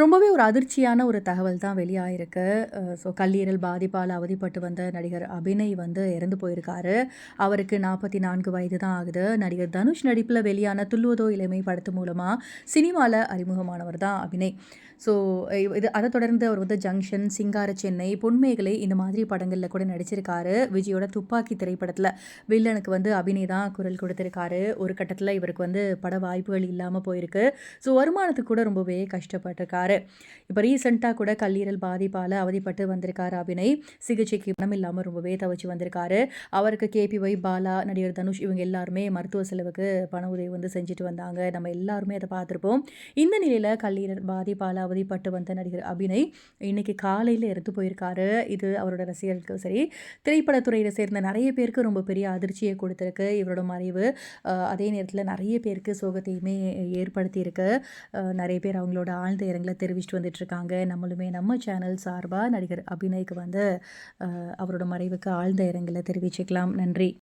ரொம்பவே ஒரு அதிர்ச்சியான ஒரு தகவல் தான் வெளியாயிருக்கு. ஸோ கல்லீரல் பாதிப்பால் அவதிப்பட்டு வந்த நடிகர் அபிநய் வந்து இறந்து போயிருக்காரு. அவருக்கு 44 வயது தான் ஆகுது. நடிகர் தனுஷ் நடிப்பில் வெளியான துள்ளுவதோ இளமை படத்து மூலமாக சினிமாவில் அறிமுகமானவர் தான் அபிநய். ஸோ இது அதை தொடர்ந்து அவர் வந்து ஜங்ஷன், சிங்கார சென்னை, பொன்மேகலை இந்த மாதிரி படங்களில் கூட நடிச்சிருக்காரு. விஜயோட துப்பாக்கி திரைப்படத்தில் வில்லனுக்கு வந்து அபிநய் தான் குரல் கொடுத்துருக்காரு ஒரு கட்டத்தில் இவருக்கு வந்து பட வாய்ப்புகள் இல்லாமல் போயிருக்கு. ஸோ வருமானத்துக்கு கூட ரொம்பவே கஷ்டப்பட்டிருக்காரு இப்போ ரீசெண்ட்டாக கூட கல்லீரல் பாதிப்பால் அவதிப்பட்டு வந்திருக்காரு அபிநய். சிகிச்சைக்கு பணம் இல்லாமல் ரொம்பவே தவிச்சு வந்திருக்காரு. அவருக்கு கேபிஒய், பாலா, நடிகர் தனுஷ் இவங்க எல்லாருமே மருத்துவ செலவுக்கு பண உதவி வந்து செஞ்சுட்டு வந்தாங்க. நம்ம எல்லாருமே அதை பார்த்துருப்போம். இந்த நிலையில் கல்லீரல் பாதிப்பால் அவதிப்பட்டு வந்த நடிகர் அபிநய் இன்னைக்கு காலையில் இறந்து போயிருக்காரு. இது அவரோட ரசிகர்களுக்கும் சரி, திரைப்படத்துறையில் சேர்ந்த நிறைய பேருக்கு ரொம்ப பெரிய அதிர்ச்சியை கொடுத்துருக்கு இவரோட மறைவு. அதே நேரத்தில் நிறைய பேருக்கு சோகத்தையுமே ஏற்படுத்தியிருக்கு. நிறைய பேர் அவங்களோட ஆழ்ந்த இரங்கல தெரிவிச்சுட்டு வந்துட்டுருக்காங்க. நம்மளுமே நம்ம சேனல் சார்பாக நடிகர் அபிநய்க்கு வந்து அவரோட மறைவுக்கு ஆழ்ந்த இரங்கலை தெரிவிச்சுக்கலாம். நன்றி.